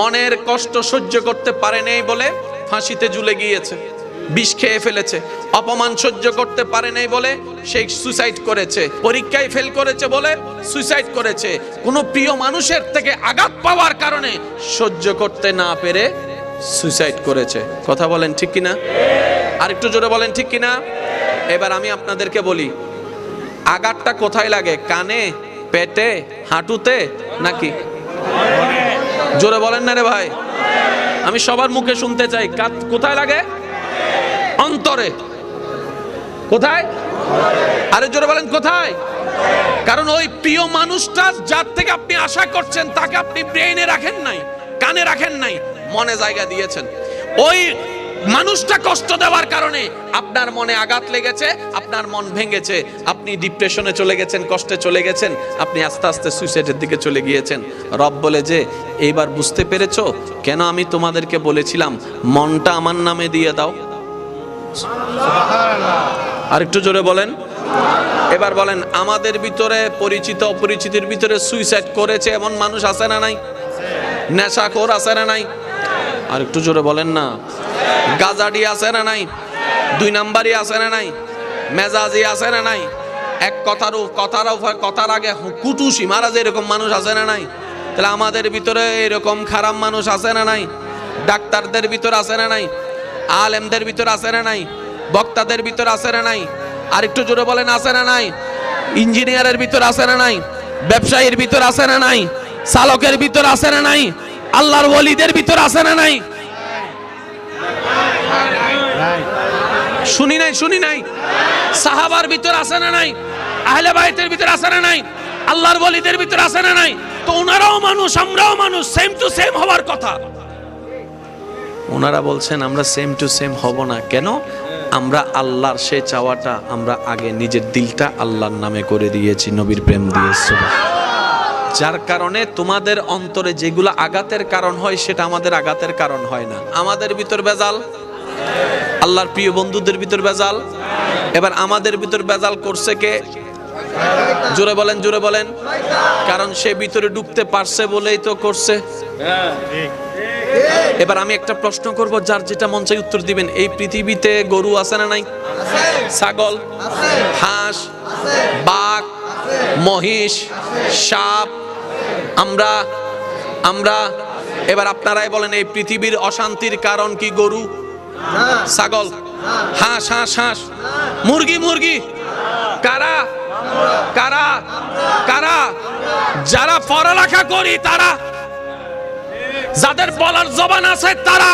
মনের কষ্ট সহ্য করতে পারে নাই বলে ফাঁসিতে ঝুলে গিয়েছে। বিষ খেয়ে ফেলেছে। অপমান সহ্য করতে পারে নাই বলে সে সুসাইড করেছে। পরীক্ষায় ফেল করেছে বলে সুসাইড করেছে। কোনো প্রিয় মানুষের থেকে আঘাত পাওয়ার কারণে সহ্য করতে না পেরে সুসাইড করেছে। কথা বলেন ঠিক কিনা? আর একটু জোরে বলেন ঠিক কিনা? এবার আমি আপনাদেরকে বলি, আঘাতটা কোথায় লাগে? কানে, পেটে, হাঁটুতে নাকি? জোরে বলেন না রে ভাই। আমি সবার মুখে শুনতে চাই। কোথায় লাগে? অন্তরে। কোথায়? আরে জোরে বলেন, কোথায়? কারণ ওই প্রিয় মানুষটা যার থেকে আপনি আশা করছেন, তাকে আপনি ব্রেইনে রাখেন নাই, কানে রাখেন নাই, মনে জায়গা দিয়েছেন। ওই মানুষটা কষ্ট দেওয়ার কারণে আপনার মনে আঘাত লেগেছে, আপনার মন ভেঙেছে। আপনি ডিপ্রেশনে চলে গেছেন, কষ্টে চলে গেছেন, আপনি আস্তে আস্তে সুইসাইডের দিকে চলে গিয়েছেন। রব বলে যে, এইবার বুঝতে পেরেছ? কেন আমি তোমাদেরকে বলেছিলাম, মনটা আমার নামে দিয়ে দাও? আরেকটু জোরে বলেন। এবার বলেন, আমাদের ভিতরে পরিচিত অপরিচিতির ভিতরে সুইসাইড করেছে এমন মানুষ আছে না নাই? নেশাখোর আছে না নাই? আর একটু জোরে বলেন না গাজাডি আছে না নাই দুই নাম্বারই আছে না নাই মেজাজি আছে না নাই এক কথার কথার কথার আগে কুটুসি মারা যে এরকম মানুষ আছে না নাই তাহলে আমাদের ভিতরে এরকম খারাপ মানুষ আছে না নাই ডাক্তারদের ভিতর আছে না নাই আলেমদের ভিতর আছে না নাই বক্তাদের ভিতর আছে না নাই আর একটু জোরে বলেন আছে না নাই ইঞ্জিনিয়ারের ভিতর আছে না নাই ব্যবসায়ীর ভিতর আছে না নাই চালকের ভিতর আছে না নাই আল্লাহর ওলিদের ভিতর আছে না নাই? শুনি নাই শুনি নাই? সাহাবার ভিতর আছে না নাই? আহলে বাইতের ভিতর আছে না নাই? আল্লাহর ওলিদের ভিতর আছে না নাই? তো ওনারাও মানুষ, আমরাও মানুষ সেম টু সেম হওয়ার কথা। ওনারা বলছেন, আমরা সেম টু সেম হব না। কেন? আমরা আল্লাহর সে চাওয়াটা আমরা আগে নিজের দিলটা আল্লাহর নামে করে দিয়েছি, নবীর প্রেম দিয়েছি যার কারণে তোমাদের অন্তরে যেগুলো আঘাতের কারণ হয়, সেটা আমাদের আঘাতের কারণ হয় না। আমাদের ভিতর বেজাল আল্লাহর প্রিয় বন্ধুদের ভিতর বেজাল এবার আমাদের ভিতর বেজাল করছে কে? জোরে বলেন জোরে বলেন। কারণ সে ভিতরে ঢুকতে পারছে বলেই তো করছে। এবার আমি একটা প্রশ্ন করব, যার যেটা মন চাই উত্তর দিবেন। এই পৃথিবীতে গরু আছে না নাই? ছাগল, হাঁস, বাঘ, মহিষ, সাপ আমরা আমরা, এবার আপনারাই বলেন এই পৃথিবীর অশান্তির কারণ কি গরু? ছাগল। হাঁস হাঁস হাঁস। মুরগি মুরগি। কারা? কারা? কারা? যারা পড়ালেখা করি তারা, যাদের বলার জবান আছে তারা।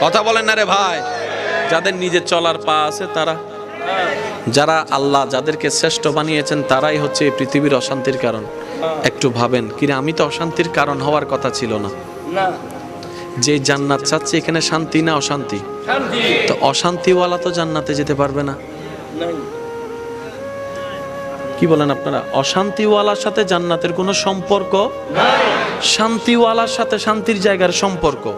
কথা বলেন না রে ভাই। যাদের নিজের চলার পা আছে তারা। যারা আল্লাহ যাদেরকে শ্রেষ্ঠ বানিয়েছেন তারাই হচ্ছে এই পৃথিবীর অশান্তির কারণ। একটু ভাবেন কিরে আমি তো অশান্তির কারণ হওয়ার কথা ছিল না। না। যে জান্নাত চাচ্ছে এখানে শান্তি না অশান্তি? তো অশান্তিওয়ালা তো জান্নাতে যেতে পারবে না। কি বলেন আপনারা? অশান্তিওয়ালার সাথে জান্নাতের কোনো সম্পর্ক? শান্তিওয়ালার সাথে শান্তির জায়গার সম্পর্ক?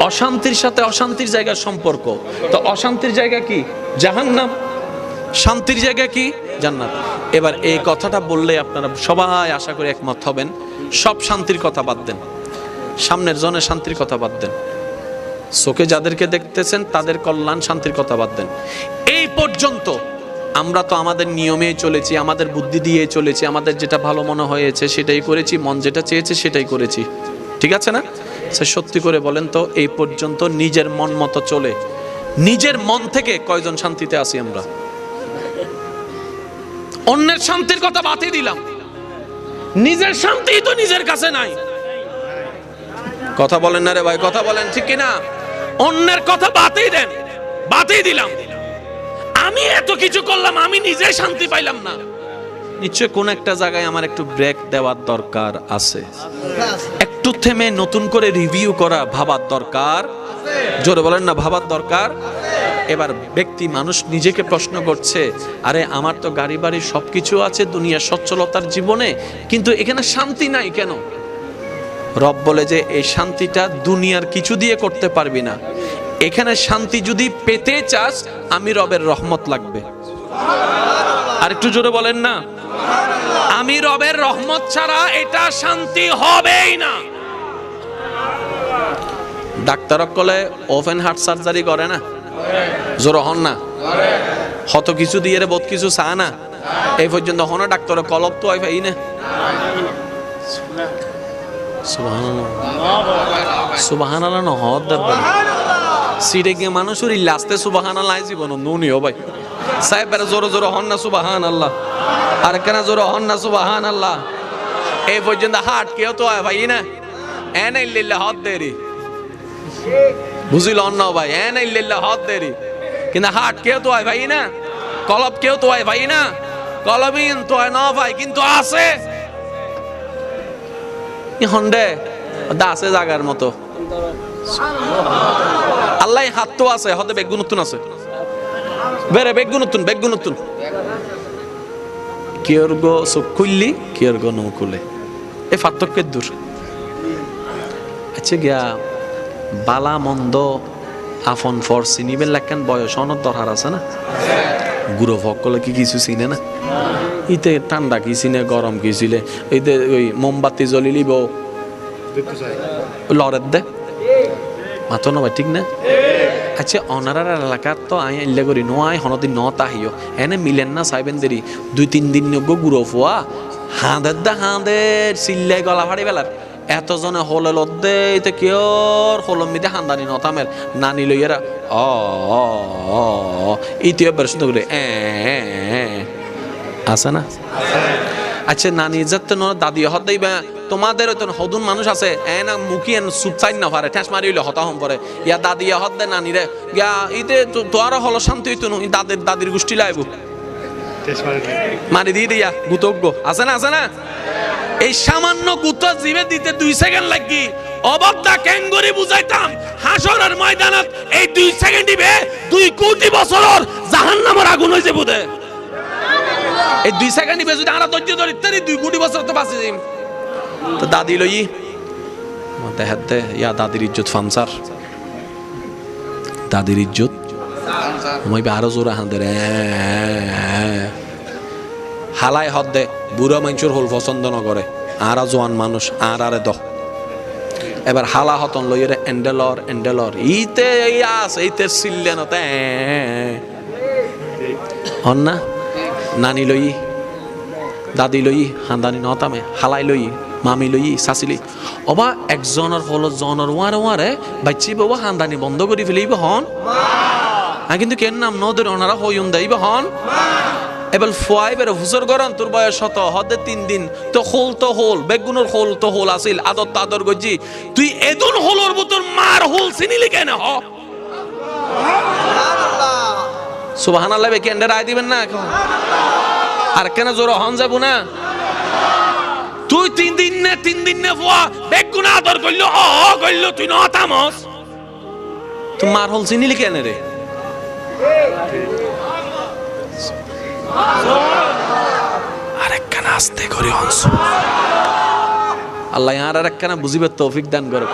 অশান্তির সাথে অশান্তির জায়গার সম্পর্ক? তো অশান্তির জায়গা কি? জাহান্নাম? শান্তির জায়গা কি? জান্নাত। এবার এই কথাটা বললে আপনারা সবাই আশা করি একমত হবেন। সব শান্তির কথা বাদ দেন। সামনের জনে শান্তির কথা বাদ দেন। চোখে যাদেরকে দেখতেছেন, তাদের কল্যাণ শান্তির কথা বাদ দেন। এই পর্যন্ত আমরা তো আমাদের নিয়মেই চলেছি, আমাদের বুদ্ধি দিয়ে চলেছি, আমাদের যেটা ভালো মনে হয়েছে সেটাই করেছি, মন যেটা চেয়েছে সেটাই করেছি। ঠিক আছে না? সে সত্যি করে বলেন তো, এই পর্যন্ত নিজের মন মতো চলে। নিজের মন থেকে কয়জন শান্তিতে আছি আমরা? অন্যের শান্তির কথা বাতি দিলাম। নিজের শান্তি তো নিজের কাছে নাই। কথা বলেন না রে ভাই, কথা বলেন, ঠিক কিনা? অন্যের কথা বাতেই দেন বাতেই দিলাম। আমি এত কিছু করলাম, আমি নিজে শান্তি পাইলাম না। নিশ্চয় কোন একটা জায়গায় আমার একটু ব্রেক দেওয়ার দরকার আছে। একটু থেমে নতুন করে রিভিউ করা ভাবার দরকার। জোরে বলেন না, ভাবার দরকার? এবার ব্যক্তি, মানুষ নিজেকে প্রশ্ন করছে, আরে আমার তো গাড়ি বাড়ি সবকিছু আছে দুনিয়ার সচ্ছলতার জীবনে, কিন্তু এখানে শান্তি নাই কেন? রব বলে যে, এই শান্তিটা দুনিয়ার কিছু দিয়ে করতে পারবি না। এখানে শান্তি যদি পেতে চাস, আমি রবের রহমত লাগবে। আর একটু জোরে বলেন না। আমি রবের রহমত ছাড়া এটা শান্তি হবেই না। ডাক্তারক কলে ওপেন হার্ট সার্জারি করে না? জোর হন না। হত কিছু দিয়ে রে, বহুত কিছু চা না। এই পর্যন্ত হন ডাক্তার কলপ তো হয় না। সুবাহান আল্লাহ নহদ দেবেন সিটে গিয়ে মানুষের লাস্তে সুবাহান আল্লাহ জীবন নুনিও ভাই। সাহেবের জোরে জোরে হন না সুবাহান আল্লাহ আর কেন জোরে হন না সুবাহান আল্লাহ এই পর্যন্ত হাট কেউ তো ভাই না। এন ইল্লিল্লাহ হদ দেরি। বুঝিল অন্য ভাই এন ইল্লিল্লাহ হদ দেরি। কিন্তু হাট, কেউ তো হয় ভাই না? কলব কেউ তো হয় ভাই না? কলবিন তো হয় না ভাই, কিন্তু আছে। হন্ডে দাসে জাগার মতো। আল্লাহ হাত তো আছে হতে বেগুন নতুন আছে। বেরে বেগুন নতুন বেগুন নতুন কিয়র গো চোখ খুললি কিয়র গো নৌ খুলে। এই পার্থক্যের দূর। আচ্ছা গিয়া বালা মন্দ আফন ফর চিনিবেন লেখান, বয়স অনত দরকার আছে না? গুরু ভক্কলে কি কিছু চিনে না? ইতে ঠান্ডা কি চিনে, গরম কি ছিলে ইতে ওই মোমবাতি জ্বলি লিব। লড়ের দে। মাতো না ভাই, ঠিক না? আচ্ছা অনারার এলাকার তো আই ইল্লে করি, নো আই হনদি ন তাহিও। এনে মিলেন না সাইবেন দেরি। দুই তিন দিন গুরো ফুয়া হাঁদের দা, হাঁদের চিল্লাই গলা ফাড়ি বেলার। এতজনে হলে লদ্দে এতে কিয়র হলম মিদে হান্দানি নতামের নানি লইয়ারা অ অ অ বের সুন্দর করে এ। আছে না? আচ্ছা নানি যাতে দাদি হত দিবা তোমাদের তো হদুন মানুষ আছে এ না মুখি এন সুপ চাইন না পারে ঠেস মারি হইলে হতা হম পরে। ইয়া দাদি হত দে নানি রে। ইয়া ইতে তোর হলো শান্তি হইতো নো দাদের দাদির গোষ্ঠী লাইব। মারি দিয়ে দিয়া গুতজ্ঞ। আছে না আছে না? এই সামান্য গুতো জিবে দিতে দুই সেকেন্ড লাগি অবদ্ধা ক্যাঙ্গরি বুঝাইতাম? হাসরের ময়দানত এই দুই সেকেন্ড দিবে দুই কোটি বছরের জাহান্নামের আগুন হইছে বুদে এই দুই সেকেন্ড দিবে যদি আমরা ধৈর্য ধরি তারি দুই কোটি বছর তো বাঁচে যাইম। তো দাদি লই মতে হাতে ইয়া দাদির ইজ্জত ফামসার দাদির ইজ্জত? মই আরও জোরে হাঁদে রে। হালাই হদ দে বুড়া মানুষের হল পছন্দ নকরে আর জোয়ান মানুষ আর আরে দহ। এবার হালা হতন লই রে এন্ডেলর এন্ডেলর ইতে ইয়াস এইতে সিল্লে নতে। হন না? নানি লই দাদি লই হান্দানি নতামে হালাই লই মামি লই সাসিলি অবা একজনের হলো জনের ওয়ারে ওয়ারে বাচ্চি বাবা হান্দানি বন্ধ করে ফেলিব হন। কিন্তু কেন নাম নদের ওনারা হইম দেইব হন? এবার ফুয়াই বের হুসর গরন তোর বয়স শত হদে তিন দিন। তো হোল তো হোল বেগুনের হোল তো হোল আসিল আদর তাদর গজি। তুই এদুন হোলর বুতর মার হোল চিনিলি কেন, হ? সুবাহান আল্লাহ বেকি এন্ডে রায় দিবেন না এখন? আর কেন জোর হন যাব না? তুই তিন দিন নে, তিন দিন নে ফুয়া, বেগুন আদর করল, অ করল, তুই ন তামস। তুই মার হোল চিনিলি কেন রে? আরেকখানা আস্তে করে হনস। আল্লাহ আর আরেকখানা বুঝিবে তৌফিক দান করো